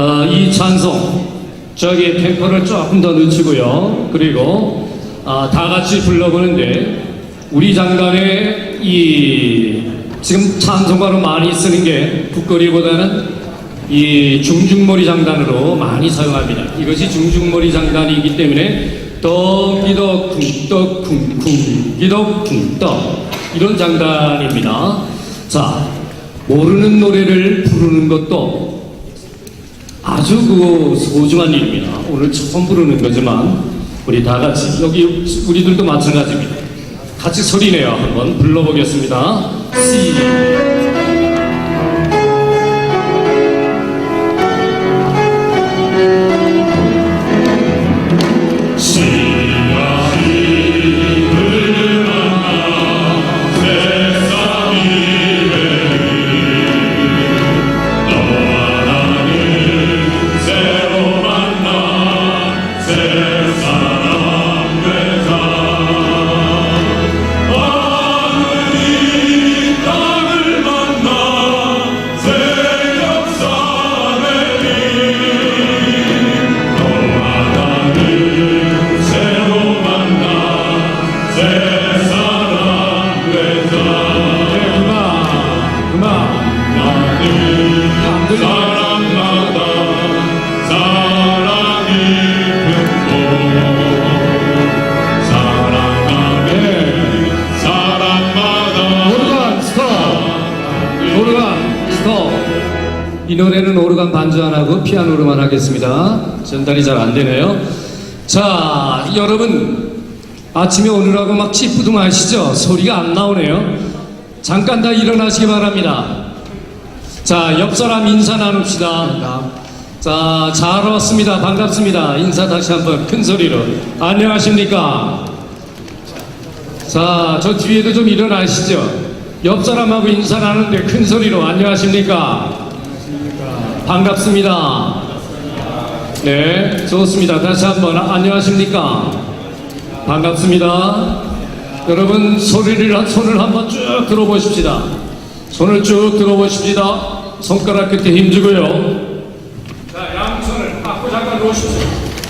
어, 이 찬송 저기 템포를 조금 더 늦추고요. 그리고 아, 다 같이 불러보는데 우리 장단의 이 지금 찬송가로 많이 쓰는 게 북거리보다는 이 중중머리 장단으로 많이 사용합니다. 이것이 중중머리 장단이기 때문에 떡기덕 쿵떡 쿵쿵 기덕 쿵떡 이런 장단입니다. 자 모르는 노래를 부르는 것도 아주 그 소중한 일입니다. 오늘 처음 부르는 거지만 우리 다 같이 여기 우리들도 마찬가지입니다. 같이 소리내어 한번 불러보겠습니다. 시작. 이 노래는 오르간 반주 안 하고 피아노로만 하겠습니다. 전달이 잘 안 되네요. 자, 여러분 아침에 오느라고 막 찌뿌둥 하시죠? 소리가 안 나오네요. 잠깐 다 일어나시기 바랍니다. 자, 옆 사람 인사 나눕시다. 자, 잘 왔습니다. 반갑습니다. 인사 다시 한번 큰 소리로. 안녕하십니까? 자, 저 뒤에도 좀 일어나시죠. 옆 사람하고 인사 나누는데 큰 소리로 안녕하십니까? 반갑습니다. 네, 좋습니다. 다시 한번 안녕하십니까? 반갑습니다. 여러분 소리를 손을 한번 쭉 들어보십시다. 손을 쭉 들어보십시다. 손가락 끝에 힘주고요. 자, 양손을 앞으로 잠깐 놓으십시오.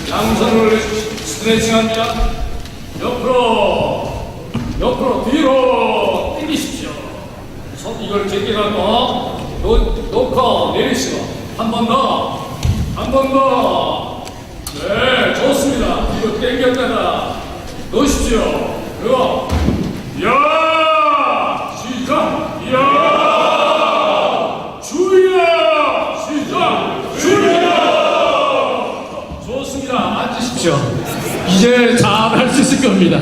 양손을 올려주십시오. 스트레칭합니다. 옆으로, 옆으로, 뒤로 당기십시오. 손 이걸 제끼라고 놓, 놓고 내리시고 한 번 더, 한 번 더. 네, 좋습니다. 뒤로 당겼다가 놓으십시오. 그리고 야, 시작, 야, 주야, 시작, 주야. 좋습니다. 앉으십시오. 이제 잘 할 수 있을 겁니다.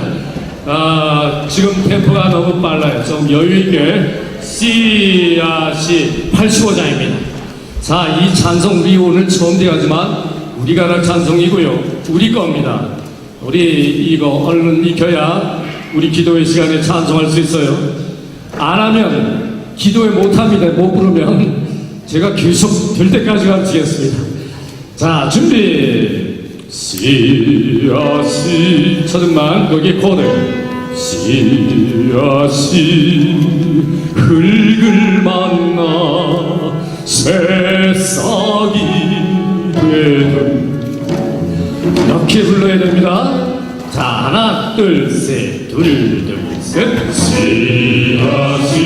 아, 지금 템포가 너무 빨라요. 좀 여유 있게 씨앗이 85장입니다. 자, 이 찬송 우리 오늘 처음 되지만 우리가 할 찬송이고요. 우리 겁니다. 우리 이거 얼른 익혀야 우리 기도의 시간에 찬송할 수 있어요. 안 하면 기도에 못 합니다. 못 부르면 제가 계속 될 때까지 가르치겠습니다. 자, 준비. 씨앗이 첫음만 여기 코드 씨앗이 흙을 만나 새싹이 되는 이렇게 불러야 됩니다. 둘, 셋, 둘, 둘, 셋. 씨앗이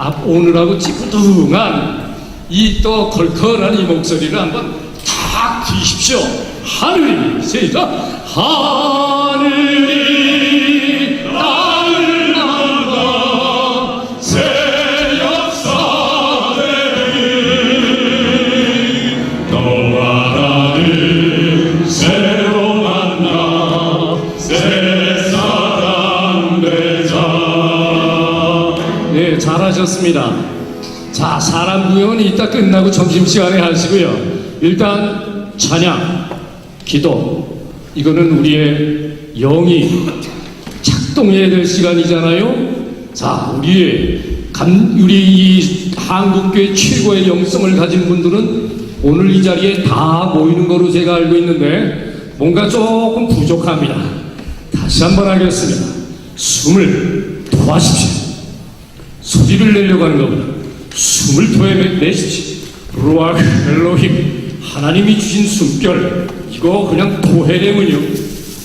앞 오늘하고 찌뿌둥한 이 또 걸컬한 이 목소리를 한번 탁 뒤십시오. 하늘이 시작. 하늘 하셨습니다. 자, 사람 구현은 이따 끝나고 점심시간에 하시고요. 일단 찬양, 기도, 이거는 우리의 영이 작동해야 될 시간이잖아요. 자, 우리의 감, 우리 이 한국교회 최고의 영성을 가진 분들은 오늘 이 자리에 다 모이는 거로 제가 알고 있는데 뭔가 조금 부족합니다. 다시 한번 하겠습니다. 숨을 도와십시오. 소리를 내려고 하는 것보다 숨을 토해내십시오. 루아 엘로힘 하나님이 주신 숨결 이거 그냥 토해내면요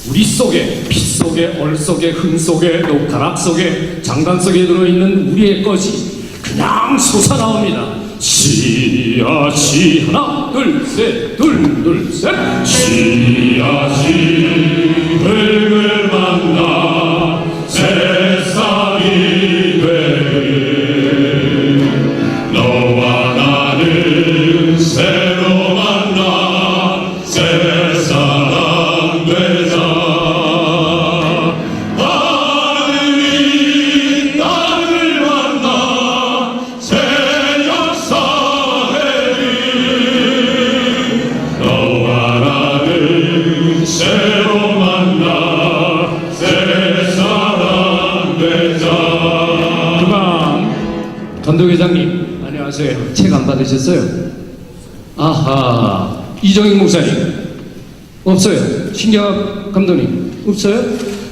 우리 속에 피 속에 얼 속에 흠 속에 녹가락 속에 장단 속에 들어있는 우리의 것이 그냥 솟아나옵니다. 씨앗이 하나 둘셋둘둘셋 씨앗이 흙을 만나 전도회장님 안녕하세요. 책 안 받으셨어요? 아하 이정익 목사님. 없어요. 신경 감독님 없어요?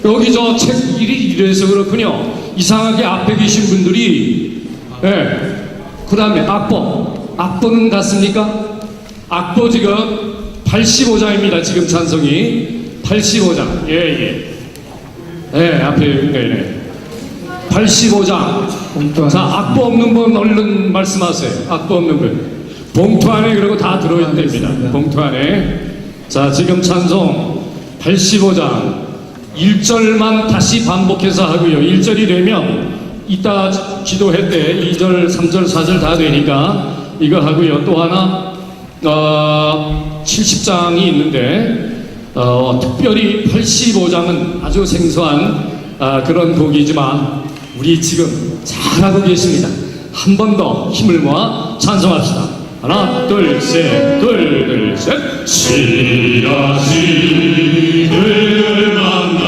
여기 저 책 일이 이래서 그렇군요. 이상하게 앞에 계신 분들이 예그 다음에 악보. 악보는 갔습니까? 악보 지금 85장입니다 지금 찬성이. 85장. 예예. 예, 앞에 네네 85장. 자, 악보 없는 분 얼른 말씀하세요. 악보 없는 분. 봉투 안에 그리고 다 들어있답니다. 봉투 안에. 자, 지금 찬송 85장. 1절만 다시 반복해서 하고요. 1절이 되면 이따 기도회 때 2절, 3절, 4절 다 되니까 이거 하고요. 또 하나, 어, 70장이 있는데, 어, 특별히 85장은 아주 생소한 아, 그런 곡이지만 우리 지금 잘하고 계십니다. 한 번 더 힘을 모아 찬송합시다. 하나, 둘, 셋, 둘, 둘, 셋. 흙을 만나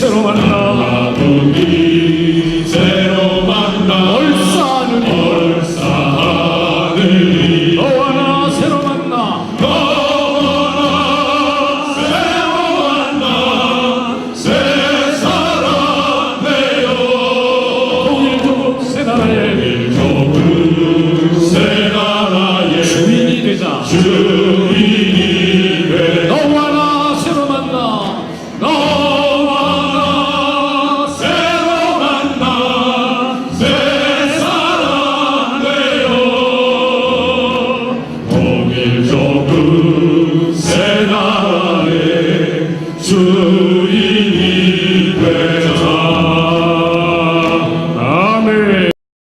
ser humano.